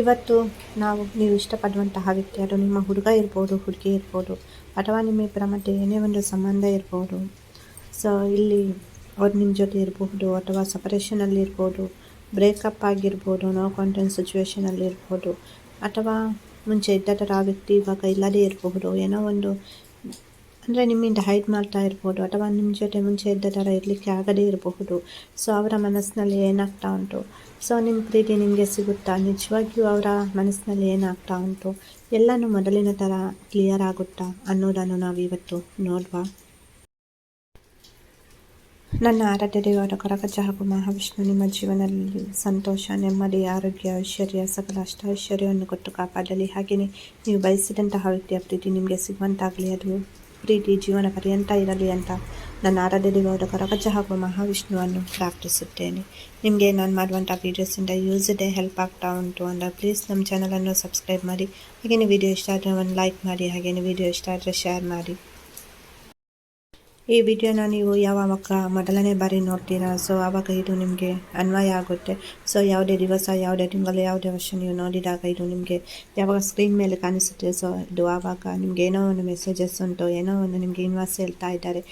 ಇವತ್ತು ನಾವು, ನೀವು ಇಷ್ಟಪಡುವಂತಹ ವ್ಯಕ್ತಿ ಅದು ನಿಮ್ಮ ಹುಡುಗ ಇರ್ಬೋದು, ಹುಡುಗಿ ಇರ್ಬೋದು, ಅಥವಾ ನಿಮ್ಮಿಬ್ಬರ ಮಧ್ಯೆ ಏನೇ ಒಂದು ಸಂಬಂಧ ಇರ್ಬೋದು, ಸೊ ಇಲ್ಲಿ ಅವ್ರು ನಿಮ್ಮ ಜೊತೆ ಇರಬಹುದು, ಅಥವಾ ಸಪರೇಷನಲ್ಲಿ ಇರ್ಬೋದು ಬ್ರೇಕಪ್ ಆಗಿರ್ಬೋದು ನೋ ಕಾಂಟೆಂಟ್ ಸಿಚುವೇಷನಲ್ಲಿ ಇರ್ಬೋದು, ಅಥವಾ ಮುಂಚೆ ಇದ್ದ ಥರ ವ್ಯಕ್ತಿ ಇವಾಗ ಇಲ್ಲದೇ ಇರಬಹುದು, ಏನೋ ಒಂದು ಅಂದರೆ ನಿಮ್ಮಿಂದ ಹೈಡ್ ಮಾಡ್ತಾ ಇರ್ಬೋದು. ಅಥವಾ ನಿಮ್ಮ ಜೊತೆ ಮುಂಚೆ ಇದ್ದ ಥರ ಇರಲಿಕ್ಕೆ ಆಗದೇ ಇರಬಹುದು. ಸೊ ಅವರ ಮನಸ್ಸಿನಲ್ಲಿ ಏನಾಗ್ತಾ ಉಂಟು? ಸೊ ನಿಮ್ಮ ಪ್ರೀತಿ ನಿಮಗೆ ಸಿಗುತ್ತಾ? ನಿಜವಾಗಿಯೂ ಅವರ ಮನಸ್ಸಿನಲ್ಲಿ ಏನಾಗ್ತಾ ಉಂಟು? ಎಲ್ಲನೂ ಮೊದಲಿನ ಥರ ಕ್ಲಿಯರ್ ಆಗುತ್ತಾ? ಅನ್ನೋದನ್ನು ನಾವು ಇವತ್ತು ನೋಡುವ? ನನ್ನ ಆರಾಧ್ಯ ದೇವರ ಕರಗಜ ಹಾಗೂ ಮಹಾವಿಷ್ಣು ನಿಮ್ಮ ಜೀವನದಲ್ಲಿ ಸಂತೋಷ, ನೆಮ್ಮದಿ, ಆರೋಗ್ಯ, ಐಶ್ವರ್ಯ, ಸಕಲ ಅಷ್ಟ ಐಶ್ವರ್ಯವನ್ನು ಕೊಟ್ಟು ಕಾಪಾಡಲಿ. ಹಾಗೆಯೇ ನೀವು ಬಯಸಿದಂತಹ ವ್ಯಕ್ತಿಯ ಪ್ರೀತಿ ನಿಮಗೆ ಸಿಗುವಂತಾಗಲಿ ಅದು. ಪ್ರೀತಿ, ಜೀವನ ಪರ್ಯಂತ ಇರಲಿ ಅಂತ ನನ್ನ ಆರಾಧ್ಯ ದೇವರ ಕರಕಜ ಹಾಗೂ ಮಹಾವಿಷ್ಣುವನ್ನು ಪ್ರಾರ್ಥಿಸುತ್ತೇನೆ. ನಿಮಗೆ ನಾನು ಮಾಡುವಂಥ ವೀಡಿಯೋಸಿಂದ ಯೂಸ್ ಇದೆ ಹೆಲ್ಪ್ ಆಗ್ತಾ ಉಂಟು ಅಂದರೆ ಪ್ಲೀಸ್ ನಮ್ಮ ಚಾನಲನ್ನು ಸಬ್ಸ್ಕ್ರೈಬ್ ಮಾಡಿ. ಹಾಗೆಯೇ ವಿಡಿಯೋ ಇಷ್ಟ ಆದರೆ ಒಂದು ಲೈಕ್ ಮಾಡಿ ಹಾಗೆಯೇ ವಿಡಿಯೋ ಇಷ್ಟ ಆದರೆ ಶೇರ್ ಮಾಡಿ. ಈ ವಿಡಿಯೋನ ನೀವು ಯಾವಾಗ ಮೊದಲನೇ ಬಾರಿ ನೋಡ್ತೀರಾ? ಸೊ ಆವಾಗ ಇದು ನಿಮಗೆ ಅನ್ವಯ ಆಗುತ್ತೆ. ಸೊ ಯಾವುದೇ ದಿವಸ, ಯಾವುದೇ ತಿಂಗಳು ಯಾವುದೇ ವರ್ಷ ನೀವು ನೋಡಿದಾಗ ಇದು ನಿಮಗೆ ಯಾವಾಗ ಸ್ಕ್ರೀನ್ ಮೇಲೆ ಕಾಣಿಸುತ್ತೆ? ಸೊ ಇದು ಆವಾಗ ನಿಮ್ಗೆ ಏನೋ ಒಂದು ಮೆಸೇಜಸ್ ಉಂಟು, ಏನೋ ಒಂದು ನಿಮಗೆ ಇನ್ವಾಸ್ ಹೇಳ್ತಾ ಇದ್ದಾರೆ.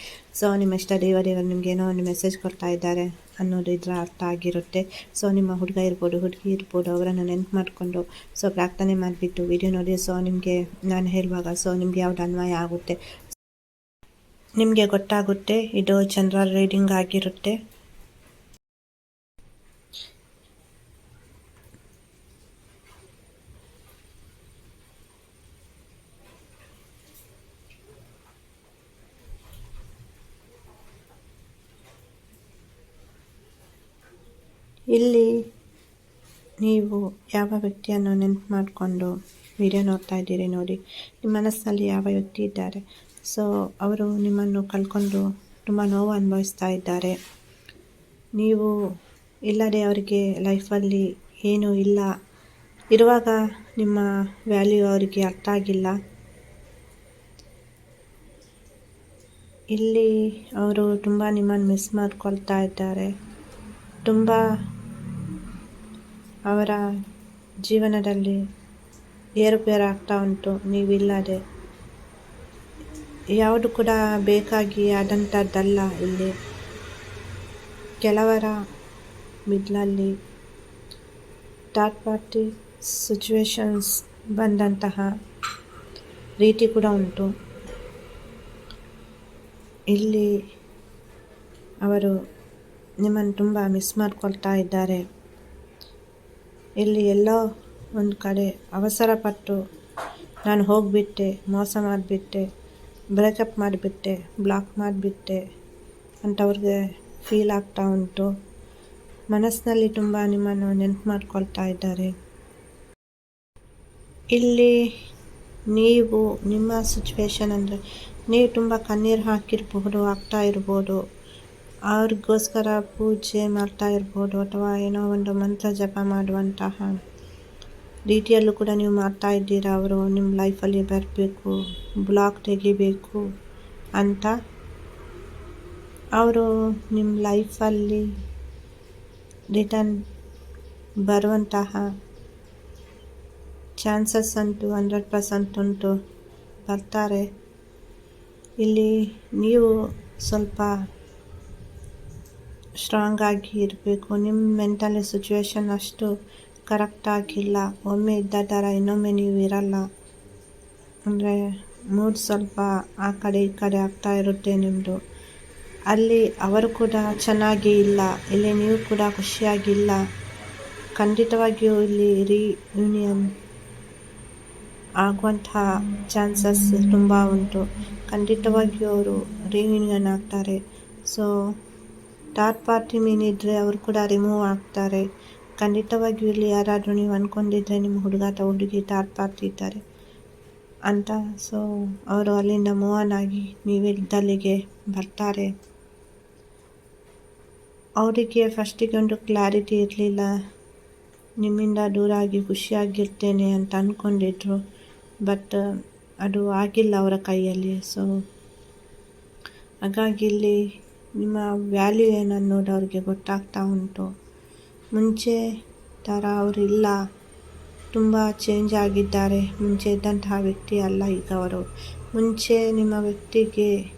ಸೊ ನಿಮ್ಮ ಇಷ್ಟ ದೇವರು ನಿಮ್ಗೆ ಏನೋ ಒಂದು ಮೆಸೇಜ್ ಕೊಡ್ತಾ ಇದ್ದಾರೆ ಅನ್ನೋದು ಇದರ ಅರ್ಥ ಆಗಿರುತ್ತೆ. ಸೊ ನಿಮ್ಮ ಹುಡುಗ ಇರ್ಬೋದು, ಹುಡುಗಿ ಇರ್ಬೋದು, ಅವರನ್ನು ನೆನ್ಪು ಮಾಡಿಕೊಂಡು. ಸೊ ಪ್ರಾರ್ಥನೆ ಮಾಡಿಬಿಟ್ಟು ವಿಡಿಯೋ ನೋಡಿ. ಸೊ ನಿಮಗೆ ನಾನು ಹೇಳುವಾಗ ಸೊ ನಿಮಗೆ ಯಾವ್ದು ಅನ್ವಯ ಆಗುತ್ತೆ? ನಿಮಗೆ ಗೊತ್ತಾಗುತ್ತೆ, ಇದು ಜನರಲ್ ರೀಡಿಂಗ್ ಆಗಿರುತ್ತೆ. ಇಲ್ಲಿ ನೀವು ಯಾವ ವ್ಯಕ್ತಿಯನ್ನು ನೆನಪು ಮಾಡಿಕೊಂಡು ವಿಡಿಯೋ ನೋಡ್ತಾ ಇದ್ದೀರಿ ನೋಡಿ. ನಿಮ್ಮ ಮನಸ್ಸಲ್ಲಿ ಯಾವ ವ್ಯಕ್ತಿ ಇದ್ದಾರೆ? ಸೊ ಅವರು ನಿಮ್ಮನ್ನು ಕಳ್ಕೊಂಡು ತುಂಬ ನೋವು ಅನುಭವಿಸ್ತಾ ಇದ್ದಾರೆ. ನೀವು ಇಲ್ಲದೆ ಅವರಿಗೆ ಲೈಫಲ್ಲಿ ಏನೂ ಇಲ್ಲ. ಇರುವಾಗ ನಿಮ್ಮ ವ್ಯಾಲ್ಯೂ ಅವರಿಗೆ ಅರ್ಥ ಆಗಿಲ್ಲ. ಇಲ್ಲಿ ಅವರು ತುಂಬ ನಿಮ್ಮನ್ನು ಮಿಸ್ ಮಾಡ್ಕೊಳ್ತಾ ಇದ್ದಾರೆ. ತುಂಬ ಅವರ ಜೀವನದಲ್ಲಿ ಏರುಪೇರಾಗ್ತಾ ಉಂಟು. ನೀವಿಲ್ಲದೆ. ಯಾವುದು ಕೂಡ ಬೇಕಾಗಿ ಆದಂಥದ್ದಲ್ಲ ಇಲ್ಲಿ. ಕೆಲವರ ಮಿಡ್ಲಲ್ಲಿ ಥರ್ಡ್ ಪಾರ್ಟಿ ಸಿಚುವೇಶನ್ಸ್ ಬಂದಂತಹ ರೀತಿ ಕೂಡ ಉಂಟು. ಇಲ್ಲಿ ಅವರು ನಿಮ್ಮನ್ನು ತುಂಬ ಮಿಸ್ ಮಾಡ್ಕೊಳ್ತಾ ಇದ್ದಾರೆ. ಇಲ್ಲಿ ಎಲ್ಲೋ ಒಂದು ಕಡೆ ಅವಸರಪಟ್ಟು ನಾನು ಹೋಗಿಬಿಟ್ಟೆ, ಮೋಸ ಮಾಡಿಬಿಟ್ಟೆ. ಬ್ರೇಕಪ್ ಮಾಡಿಬಿಟ್ಟೆ ಬ್ಲಾಕ್ ಮಾಡಿಬಿಟ್ಟೆ ಅಂತ ಅವ್ರಿಗೆ ಫೀಲ್ ಆಗ್ತಾ ಉಂಟು. ಮನಸ್ಸಿನಲ್ಲಿ ತುಂಬ ನಿಮ್ಮನ್ನು ನೆನಪು ಮಾಡ್ಕೊಳ್ತಾ ಇದ್ದಾರೆ. ಇಲ್ಲಿ ನೀವು, ನಿಮ್ಮ ಸಿಚುವೇಶನ್ ಅಂದರೆ ನೀವು ತುಂಬ ಕಣ್ಣೀರು ಹಾಕಿರಬಹುದು, ಆಗ್ತಾ ಇರ್ಬೋದು. ಅವ್ರಿಗೋಸ್ಕರ ಪೂಜೆ ಮಾಡ್ತಾ ಇರ್ಬೋದು ಅಥವಾ ಏನೋ ಒಂದು ಮಂತ್ರ ಜಪ ಮಾಡುವಂತಹ ರೀತಿಯಲ್ಲೂ ಕೂಡ ನೀವು ಮಾಡ್ತಾ ಇದ್ದೀರಾ ಅವರು? ನಿಮ್ಮ ಲೈಫಲ್ಲಿ ಬರಬೇಕು ಬ್ಲಾಕ್ ತೆಗಿಬೇಕು ಅಂತ. ಅವರು ನಿಮ್ಮ ಲೈಫಲ್ಲಿ ರಿಟರ್ನ್ ಬರುವಂತಹ ಚಾನ್ಸಸ್ ಅಂತೂ, ಹಂಡ್ರೆಡ್ ಪರ್ಸೆಂಟ್ ಉಂಟು, ಬರ್ತಾರೆ. ಇಲ್ಲಿ ನೀವು ಸ್ವಲ್ಪ ಸ್ಟ್ರಾಂಗ್ ಆಗಿ ಇರಬೇಕು. ನಿಮ್ಮ ಮೆಂಟಲಿ ಸಿಚುವೇಶನ್ ಅಷ್ಟು ಕರೆಕ್ಟಾಗಿಲ್ಲ. ಒಮ್ಮೆ ಇದ್ದ ಥರ ಇನ್ನೊಮ್ಮೆ ನೀವು ಇರಲ್ಲ. ಅಂದರೆ ಮೂಡ್ ಸ್ವಲ್ಪ ಆ ಕಡೆ ಈ ಕಡೆ ಆಗ್ತಾ ಇರುತ್ತೆ ನಿಮ್ಮದು ಅಲ್ಲಿ ಅವರು ಕೂಡ ಚೆನ್ನಾಗಿ ಇಲ್ಲ. ಇಲ್ಲಿ ನೀವು ಕೂಡ ಖುಷಿಯಾಗಿಲ್ಲ. ಖಂಡಿತವಾಗಿಯೂ ಇಲ್ಲಿ ರಿಯೂನಿಯನ್ ಆಗುವಂತಹ ಚಾನ್ಸಸ್ ತುಂಬ ಉಂಟು. ಖಂಡಿತವಾಗಿಯೂ ಅವರು ರಿಯೂನಿಯನ್ ಆಗ್ತಾರೆ. ಸೊ ಥರ್ಡ್ ಪಾರ್ಟಿ ಮೀನಿದ್ರೆ ಅವರು ಕೂಡ ರಿಮೂವ್ ಆಗ್ತಾರೆ. ಖಂಡಿತವಾಗಿಯೂ ಇಲ್ಲಿ ಯಾರಾದರೂ ನೀವು ಅಂದ್ಕೊಂಡಿದ್ರೆ ನಿಮ್ಮ ಹುಡುಗ ಅಥವಾ ಹುಡುಗಿ ಇದ್ದಾರೆ ಅಂತ. ಸೊ ಅವರು ಅಲ್ಲಿಂದ ಮೂವ್ ಆನ್ ಆಗಿ ನೀವಿದ್ದಲ್ಲಿಗೆ ಬರ್ತಾರೆ. ಅವರಿಗೆ ಫಸ್ಟಿಗೆ ಒಂದು ಕ್ಲಾರಿಟಿ ಇರಲಿಲ್ಲ. ನಿಮ್ಮಿಂದ ದೂರ ಆಗಿ ಖುಷಿಯಾಗಿರ್ತೇನೆ ಅಂತ ಅಂದ್ಕೊಂಡಿದ್ರು ಬಟ್ ಅದು ಆಗಿಲ್ಲ ಅವರ ಕೈಯಲ್ಲಿ. ಸೊ ಹಾಗಾಗಿ ಇಲ್ಲಿ ನಿಮ್ಮ ವ್ಯಾಲ್ಯೂ ಏನನ್ನೋದು ಅವ್ರಿಗೆ ಗೊತ್ತಾಗ್ತಾ ಉಂಟು. ಮುಂಚೆ ಥರ ಅವರಿಲ್ಲ. ತುಂಬ ಚೇಂಜ್ ಆಗಿದ್ದಾರೆ. ಮುಂಚೆ ಇದ್ದಂತಹ ವ್ಯಕ್ತಿ ಅಲ್ಲ ಈಗ ಅವರು. ಮುಂಚೆ ನಿಮ್ಮ ವ್ಯಕ್ತಿಗೆ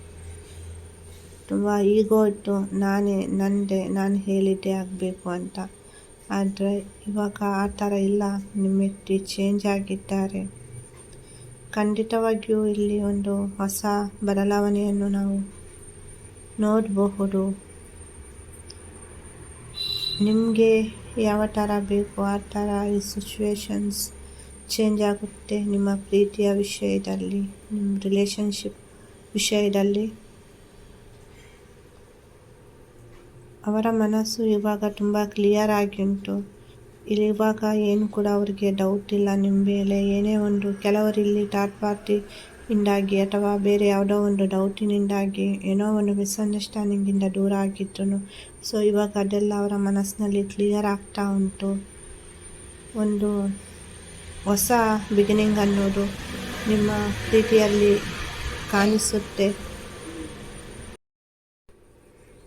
ತುಂಬ ಈಗೋ ಇತ್ತು. ನಾನೇ, ನಂದೆ, ನಾನು ಹೇಳಿದ್ದೆ ಆಗಬೇಕು ಅಂತ. ಆದರೆ ಇವಾಗ ಆ ಥರ ಇಲ್ಲ. ನಿಮ್ಮ ವ್ಯಕ್ತಿ ಚೇಂಜ್ ಆಗಿದ್ದಾರೆ. ಖಂಡಿತವಾಗಿಯೂ ಇಲ್ಲಿ ಒಂದು ಹೊಸ ಬದಲಾವಣೆಯನ್ನು ನಾವು ನೋಡಬಹುದು. ನಿಮಗೆ ಯಾವ ಥರ ಬೇಕು ಆ ಥರ ಈ ಸಿಚುವೇಶನ್ಸ್ ಚೇಂಜ್ ಆಗುತ್ತೆ ನಿಮ್ಮ ಪ್ರೀತಿಯ ವಿಷಯದಲ್ಲಿ ನಿಮ್ಮ ರಿಲೇಷನ್ಶಿಪ್ ವಿಷಯದಲ್ಲಿ? ಅವರ ಮನಸ್ಸು ಇವಾಗ ತುಂಬ ಕ್ಲಿಯರ್ ಇಲ್ಲಿ ಇವಾಗ ಏನು ಕೂಡ ಅವರಿಗೆ ಡೌಟ್ ಇಲ್ಲ ನಿಮ್ಮ ಮೇಲೆ ಏನೇ ಒಂದು ಕೆಲವರಿಲ್ಲಿ ಥರ್ಡ್ ಪಾರ್ಟಿ ಇಂದಾಗಿ ಅಥವಾ ಬೇರೆ ಯಾವುದೋ ಒಂದು ಡೌಟಿನಿಂದಾಗಿ ಏನೋ ಒಂದು ಮಿಸ್ಅಂಡರ್ಸ್ಟ್ಯಾಂಡಿಂಗಿಂದ ದೂರ ಆಗಿದ್ರು ಸೊ ಇವಾಗ ಅದೆಲ್ಲ ಅವರ ಮನಸ್ಸಿನಲ್ಲಿ ಕ್ಲಿಯರ್ ಆಗ್ತಾ ಉಂಟು. ಒಂದು ಹೊಸ ಬಿಗಿನಿಂಗ್ ಅನ್ನೋದು ನಿಮ್ಮ ಪ್ರೀತಿಯಲ್ಲಿ ಕಾಣಿಸುತ್ತೆ.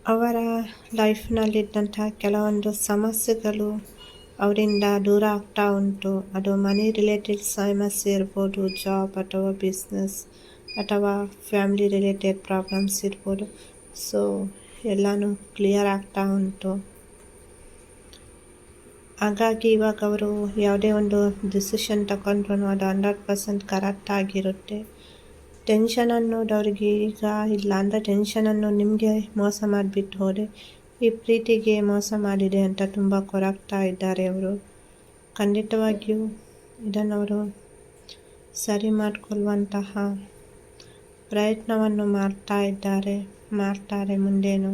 ಅವರ ಲೈಫ್ನಲ್ಲಿದ್ದಂತಹ ಕೆಲವೊಂದು ಸಮಸ್ಯೆಗಳು ಅವರಿಂದ ದೂರ ಆಗ್ತಾ ಉಂಟು. ಅದು ಮನಿ ರಿಲೇಟೆಡ್ ಸಮಸ್ಯೆ ಇರ್ಬೋದು ಜಾಬ್ ಅಥವಾ ಬಿಸ್ನೆಸ್ ಅಥವಾ ಫ್ಯಾಮಿಲಿ ರಿಲೇಟೆಡ್ ಪ್ರಾಬ್ಲಮ್ಸ್ ಇರ್ಬೋದು. ಸೊ ಎಲ್ಲನೂ ಕ್ಲಿಯರ್ ಆಗ್ತಾ ಉಂಟು. ಹಾಗಾಗಿ ಇವಾಗ ಅವರು ಯಾವುದೇ ಒಂದು ಡಿಸಿಷನ್ ತಗೊಂಡ್ರು ಅದು ಹಂಡ್ರೆಡ್ ಪರ್ಸೆಂಟ್ ಕರೆಕ್ಟ್ ಆಗಿರುತ್ತೆ. ಟೆನ್ಷನ್ ಅನ್ನೋದು ಅವ್ರಿಗೆ ಈಗ ಇಲ್ಲ. ಅಂದರೆ ಟೆನ್ಷನನ್ನು ನಿಮಗೆ ಮೋಸ ಮಾಡಿಬಿಟ್ಟು ಹೋದೆ. ಈ ಪ್ರೀತಿಗೆ ಮೋಸ ಮಾಡಿದೆ ಅಂತ ತುಂಬ ಕೊರಗ್ತಾ ಇದ್ದಾರೆ ಅವರು. ಖಂಡಿತವಾಗಿಯೂ ಇದನ್ನವರು ಸರಿ ಮಾಡಿಕೊಳ್ಳುವಂತಹ ಪ್ರಯತ್ನವನ್ನು ಮಾಡ್ತಾ ಇದ್ದಾರೆ, ಮಾಡ್ತಾರೆ ಮುಂದೇನು.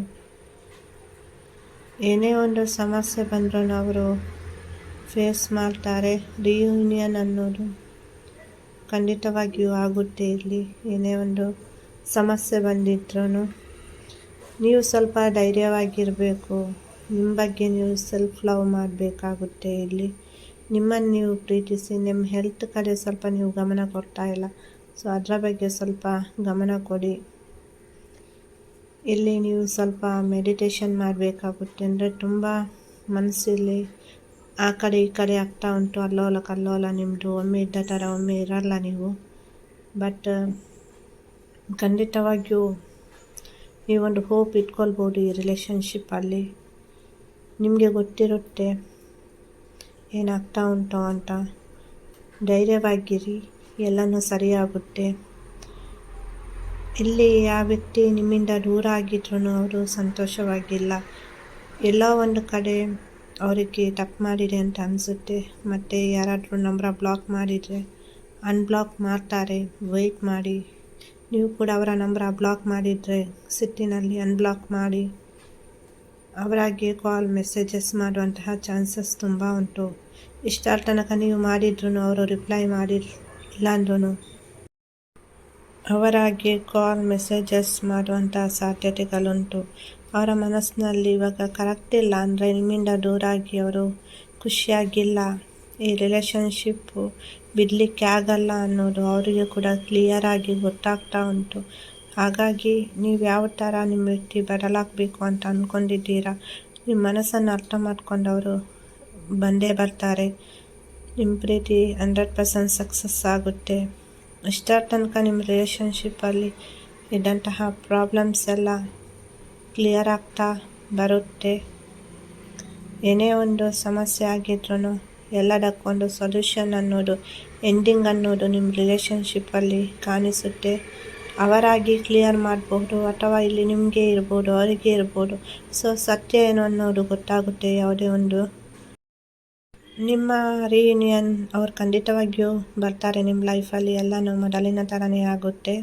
ಏನೇ ಒಂದು ಸಮಸ್ಯೆ ಬಂದರೂ ಅವರು ಫೇಸ್ ಮಾಡ್ತಾರೆ ರಿಯೂನಿಯನ್ ಅನ್ನೋದು ಖಂಡಿತವಾಗಿಯೂ ಆಗುತ್ತೆ ಇಲ್ಲಿ. ಏನೇ ಒಂದು ಸಮಸ್ಯೆ ಬಂದಿದ್ರೂ ನೀವು ಸ್ವಲ್ಪ ಧೈರ್ಯವಾಗಿರಬೇಕು. ನಿಮ್ಮ ಬಗ್ಗೆ ನೀವು ಸೆಲ್ಫ್ ಲವ್ ಮಾಡಬೇಕಾಗುತ್ತೆ ಇಲ್ಲಿ. ನಿಮ್ಮನ್ನು ನೀವು ಪ್ರೀತಿಸಿ, ನಿಮ್ಮ ಹೆಲ್ತ್ ಕಡೆ ಸ್ವಲ್ಪ ನೀವು ಗಮನ ಕೊಡ್ತಾ ಇಲ್ಲ. ಸೊ ಅದರ ಬಗ್ಗೆ ಸ್ವಲ್ಪ ಗಮನ ಕೊಡಿ. ಇಲ್ಲಿ ನೀವು ಸ್ವಲ್ಪ ಮೆಡಿಟೇಷನ್ ಮಾಡಬೇಕಾಗುತ್ತೆ ಅಂದರೆ ತುಂಬ ಮನಸ್ಸಲ್ಲಿ ಆ ಕಡೆ ಈ ಕಡೆ ಆಗ್ತಾ ಉಂಟು. ಅಲ್ಲೋಲ ಕಲ್ಲೋಲ ನಿಮ್ಮದು ಒಮ್ಮೆ ಇದ್ದ ಥರ ಒಮ್ಮೆ ಇರಲ್ಲ ನೀವು. ಬಟ್ ಖಂಡಿತವಾಗಿಯೂ ನೀವೊಂದು ಹೋಪ್ ಇಟ್ಕೊಳ್ಬೋದು ಈ ರಿಲೇಷನ್ಶಿಪ್ಪಲ್ಲಿ ನಿಮಗೆ ಗೊತ್ತಿರುತ್ತೆ. ಏನಾಗ್ತಾ ಉಂಟು ಅಂತ. ಧೈರ್ಯವಾಗಿರಿ, ಎಲ್ಲನೂ ಸರಿಯಾಗುತ್ತೆ. ಇಲ್ಲಿ ಯಾವ ವ್ಯಕ್ತಿ ನಿಮ್ಮಿಂದ ದೂರ ಆಗಿದ್ರು ಅವರು ಸಂತೋಷವಾಗಿಲ್ಲ. ಎಲ್ಲ ಒಂದು ಕಡೆ ಅವರಿಗೆ ತಪ್ಪು ಮಾಡಿದೆ ಅಂತ ಅನಿಸುತ್ತೆ. ಮತ್ತು ಯಾರಾದರೂ ನಂಬರ ಬ್ಲಾಕ್ ಮಾಡಿದರೆ ಅನ್ಬ್ಲಾಕ್ ಮಾಡ್ತಾರೆ. ವೆಯ್ಟ್ ಮಾಡಿ. ನೀವು ಕೂಡ ಅವರ ನಂಬರ್ ಬ್ಲಾಕ್ ಮಾಡಿದರೆ ಸಿಟ್ಟಿನಲ್ಲಿ ಅನ್ಬ್ಲಾಕ್ ಮಾಡಿ. ಅವರಾಗಿ ಕಾಲ್ ಮೆಸೇಜಸ್ ಮಾಡುವಂತಹ ಚಾನ್ಸಸ್ ತುಂಬ ಉಂಟು. ಇಷ್ಟರ ತನಕ ನೀವು ಮಾಡಿದ್ರು ಅವರು ರಿಪ್ಲೈ ಮಾಡಿ ಇಲ್ಲಾಂದ್ರೂ ಅವರಾಗೆ ಕಾಲ್ ಮೆಸೇಜಸ್ ಮಾಡುವಂತಹ ಸಾಧ್ಯತೆಗಳುಂಟು. ಅವರ ಮನಸ್ಸಿನಲ್ಲಿ ಇವಾಗ ಕರೆಕ್ಟ್ ಇಲ್ಲ ಅಂದರೆ ನಿಮ್ಮಿಂದ ದೂರಾಗಿ ಅವರು ಖುಷಿಯಾಗಿಲ್ಲ. ಈ ರಿಲೇಷನ್ಶಿಪ್ಪು ಬಿಡಲಿಕ್ಕೆ ಆಗಲ್ಲ ಅನ್ನೋದು ಅವರಿಗೆ ಕೂಡ ಕ್ಲಿಯರ್ ಆಗಿ ಗೊತ್ತಾಗ್ತಾ ಉಂಟು. ಹಾಗಾಗಿ ನೀವು ಯಾವ ಥರ ನಿಮ್ಮ ವ್ಯಕ್ತಿ ಬದಲಾಗಬೇಕು ಅಂತ ಅಂದ್ಕೊಂಡಿದ್ದೀರಾ ನಿಮ್ಮ ಮನಸ್ಸನ್ನು ಅರ್ಥ ಮಾಡ್ಕೊಂಡು ಅವರು ಬಂದೇ ಬರ್ತಾರೆ. ನಿಮ್ಮ ಪ್ರೀತಿ ಹಂಡ್ರೆಡ್ ಪರ್ಸೆಂಟ್ ಸಕ್ಸಸ್ ಆಗುತ್ತೆ. ಇಷ್ಟರ ತನಕ ನಿಮ್ಮ ರಿಲೇಷನ್ಶಿಪ್ಪಲ್ಲಿ ಇದ್ದಂತಹ ಪ್ರಾಬ್ಲಮ್ಸ್ ಎಲ್ಲ ಕ್ಲಿಯರ್ ಆಗ್ತಾ ಬರುತ್ತೆ. ಏನೇ ಒಂದು ಸಮಸ್ಯೆ ಆಗಿದ್ರೂ ಎಲ್ಲದಕ್ಕೊಂದು ಸೊಲ್ಯೂಷನ್ ಅನ್ನೋದು ಎಂಡಿಂಗ್ ಅನ್ನೋದು ನಿಮ್ಮ ರಿಲೇಷನ್ಶಿಪ್ಪಲ್ಲಿ ಕಾಣಿಸುತ್ತೆ. ಅವರಾಗಿ ಕ್ಲಿಯರ್ ಮಾಡಬಹುದು ಅಥವಾ ಇಲ್ಲಿ ನಿಮಗೆ ಇರ್ಬೋದು, ಅವರಿಗೆ ಇರ್ಬೋದು. ಸೊ ಸತ್ಯ ಏನು ಅನ್ನೋದು ಗೊತ್ತಾಗುತ್ತೆ ಯಾವುದೇ ಒಂದು. ನಿಮ್ಮ ರಿಯೂನಿಯನ್ ಅವ್ರು ಖಂಡಿತವಾಗಿಯೂ ಬರ್ತಾರೆ ನಿಮ್ಮ ಲೈಫಲ್ಲಿ ಎಲ್ಲನೂ ಮೊದಲಿನ ಥರನೇ ಆಗುತ್ತೆ.